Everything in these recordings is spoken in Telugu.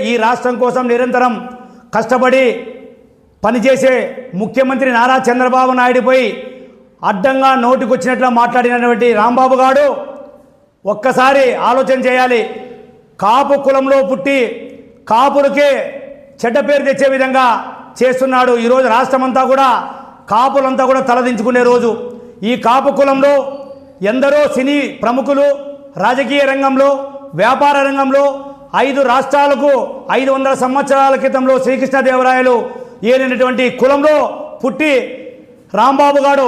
ఈ రాష్ట్రం కోసం నిరంతరం కష్టపడి పనిచేసే ముఖ్యమంత్రి నారా చంద్రబాబు నాయుడుపై అడ్డంగా నోటికొచ్చినట్లు మాట్లాడినటువంటి రాంబాబు గారు ఒక్కసారి ఆలోచన చేయాలి. కాపు కులంలో పుట్టి కాపులకే చెడ్డ పేరు తెచ్చే విధంగా చేస్తున్నాడు ఈరోజు రాష్ట్రమంతా కూడా. కాపులంతా కూడా తలదించుకునే రోజు. ఈ కాపు కులంలో ఎందరో సినీ ప్రముఖులు రాజకీయ రంగంలో వ్యాపార రంగంలో ఐదు రాష్ట్రాలకు ఐదు వందల సంవత్సరాల క్రితంలో శ్రీకృష్ణదేవరాయలు ఏలినటువంటి కులంలో పుట్టి రాంబాబు గారు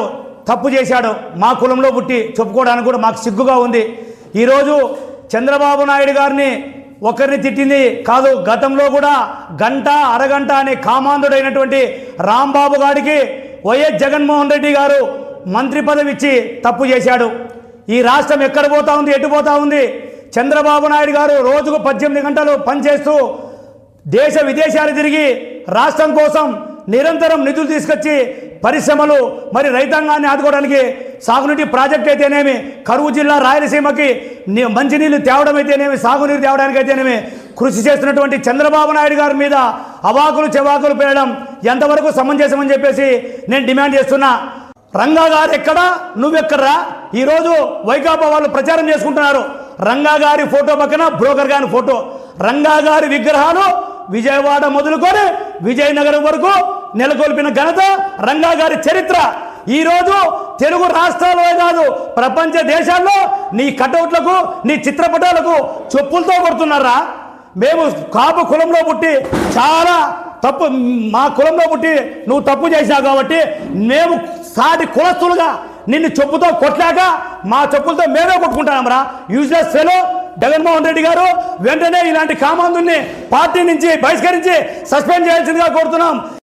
తప్పు చేశాడు. మా కులంలో పుట్టి చెప్పుకోవడానికి కూడా మాకు సిగ్గుగా ఉంది. ఈరోజు చంద్రబాబు నాయుడు గారిని ఒకరిని తిట్టింది కాదు గతంలో కూడా గంట అరగంట అనే కామాంధుడైనటువంటి రాంబాబు గారికి వైఎస్ జగన్మోహన్ రెడ్డి గారు మంత్రి పదవి ఇచ్చి తప్పు చేశాడు. ఈ రాష్ట్రం ఎక్కడ పోతా ఉంది ఎటు పోతా ఉంది? చంద్రబాబు నాయుడు గారు రోజుకు పద్దెనిమిది గంటలు పనిచేస్తూ దేశ విదేశాలు తిరిగి రాష్ట్రం కోసం నిరంతరం నిధులు తీసుకొచ్చి పరిశ్రమలు మరి రైతాంగాన్ని ఆదుకోవడానికి సాగునీటి ప్రాజెక్ట్ అయితేనేమి కరువు జిల్లా రాయలసీమకి మంచినీళ్ళు తేవడం అయితేనేమి సాగునీరు తేవడానికి అయితేనేమి కృషి చేస్తున్నటువంటి చంద్రబాబు నాయుడు గారి మీద అవాకులు చెవాకులు పెరగడం ఎంతవరకు సమంజసమని చెప్పేసి నేను డిమాండ్ చేస్తున్నా. రంగా గారు ఎక్కడా? నువ్వెక్కడరా? ఈరోజు వైకాపా వాళ్ళు ప్రచారం చేసుకుంటున్నారు. రంగా గారి ఫోటో పక్కన బ్రోకర్ గారి ఫోటో. రంగా గారి విగ్రహాలు విజయవాడ మొదలుకొని విజయనగరం వరకు నెలకొల్పిన ఘనత రంగా గారి చరిత్ర. ఈరోజు తెలుగు రాష్ట్రాలే కాదు ప్రపంచ దేశాల్లో నీ కటౌట్లకు నీ చిత్రపటాలకు చెప్పులతో కొడుతున్నారా? మేము కాపు కులంలో పుట్టి చాలా తప్పు మా కులంలో పుట్టి నువ్వు తప్పు చేశావు కాబట్టి మేము సాటి కులస్తులుగా నిన్ను చెప్పుతో కొట్లాక మా చెప్పులతో మేమే కొట్టుకుంటామరా యూజ్లెస్ ఫెలో జగన్మోహన్ రెడ్డి గారు వెంటనే ఇలాంటి కామాందుని పార్టీ నుంచి బహిష్కరించి సస్పెండ్ చేయాల్సిందిగా కోరుతున్నాం.